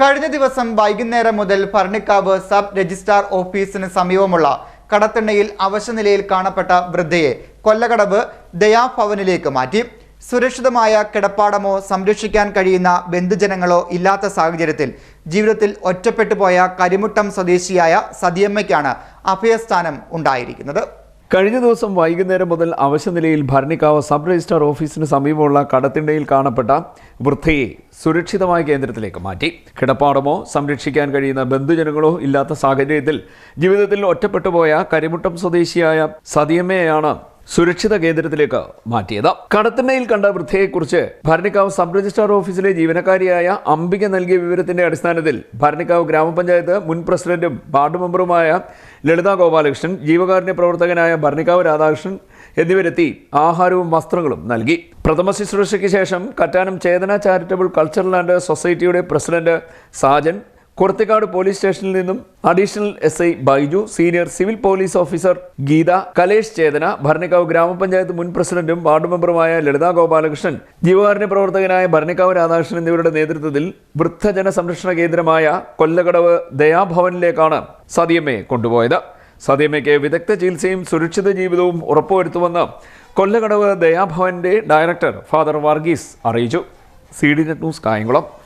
കഴിഞ്ഞ ദിവസം വൈകുന്നേരം മുതൽ ഭരണിക്കാവ് സബ് രജിസ്ട്രാർ ഓഫീസിന് സമീപമുള്ള കടത്തിണ്ണയിൽ അവശനിലയിൽ കാണപ്പെട്ട വൃദ്ധയെ കൊല്ലകടവ് ദയാഭവനിലേക്ക് മാറ്റി. സുരക്ഷിതമായ കിടപ്പാടമോ സംരക്ഷിക്കാൻ കഴിയുന്ന ബന്ധുജനങ്ങളോ ഇല്ലാത്ത സാഹചര്യത്തിൽ ജീവിതത്തിൽ ഒറ്റപ്പെട്ടു പോയ കരിമുട്ടം സ്വദേശിയായ സതിയമ്മയ്ക്കാണ് അഭയസ്ഥാനം ഉണ്ടായിരിക്കുന്നത്. കഴിഞ്ഞ ദിവസം വൈകുന്നേരം മുതൽ അവശനിലയിൽ ഭരണിക്കാവ് സബ് രജിസ്ട്രാർ ഓഫീസിന് സമീപമുള്ള കടത്തിണ്ടയിൽ കാണപ്പെട്ട വൃദ്ധയെ സുരക്ഷിതമായ കേന്ദ്രത്തിലേക്ക് മാറ്റി. കിടപ്പാടമോ സംരക്ഷിക്കാൻ കഴിയുന്ന ബന്ധുജനങ്ങളോ ഇല്ലാത്ത സാഹചര്യത്തിൽ ജീവിതത്തിൽ ഒറ്റപ്പെട്ടുപോയ കരിമുട്ടം സ്വദേശിയായ സതിയമ്മയെയാണ് സുരക്ഷിത കേന്ദ്രത്തിലേക്ക് മാറ്റിയത്. കടത്തിണ്ണയിൽ കണ്ട വൃദ്ധയെക്കുറിച്ച് ഭരണിക്കാവ് സബ് രജിസ്ട്രാർ ഓഫീസിലെ ജീവനക്കാരിയായ അംബിക നൽകിയ വിവരത്തിന്റെ അടിസ്ഥാനത്തിൽ ഭരണിക്കാവ് ഗ്രാമപഞ്ചായത്ത് മുൻ പ്രസിഡന്റും വാർഡ് മെമ്പറുമായ ലളിത ഗോപാലകൃഷ്ണൻ ജീവകാരുണ്യ പ്രവർത്തകനായ ഭരണിക്കാവ് രാധാകൃഷ്ണൻ എന്നിവരെത്തി ആഹാരവും വസ്ത്രങ്ങളും നൽകി. പ്രഥമ ശുശ്രൂഷയ്ക്ക് ശേഷം Kattanam Chetana charitable cultural and സൊസൈറ്റിയുടെ പ്രസിഡന്റ് സാജൻ കുർത്തിക്കാട് പോലീസ് സ്റ്റേഷനിൽ നിന്നും additional S I Baiju senior civil police officer Geetha Kalesh Chetana Bharanikkavu ഗ്രാമപഞ്ചായത്ത് മുൻ പ്രസിഡന്റും വാർഡ് മെമ്പറുമായ ലളിത ഗോപാലകൃഷ്ണൻ ജീവകാരുണ്യ പ്രവർത്തകനായ ഭരണിക്കാവ് രാധാകൃഷ്ണൻ എന്നിവരുടെ നേതൃത്വത്തിൽ വൃദ്ധജന സംരക്ഷണ കേന്ദ്രമായ കൊല്ലകടവ് ദയാഭവനിലേക്കാണ് സതിയമ്മയെ കൊണ്ടുപോയത്. സതിയമ്മയ്ക്ക് വിദഗ്ധ ചികിത്സയും സുരക്ഷിത ജീവിതവും ഉറപ്പുവരുത്തുമെന്ന് കൊല്ലകടവ് ദയാഭവന്റെ ഡയറക്ടർ ഫാദർ വർഗീസ് അറിയിച്ചു. C D news Kayamkulam.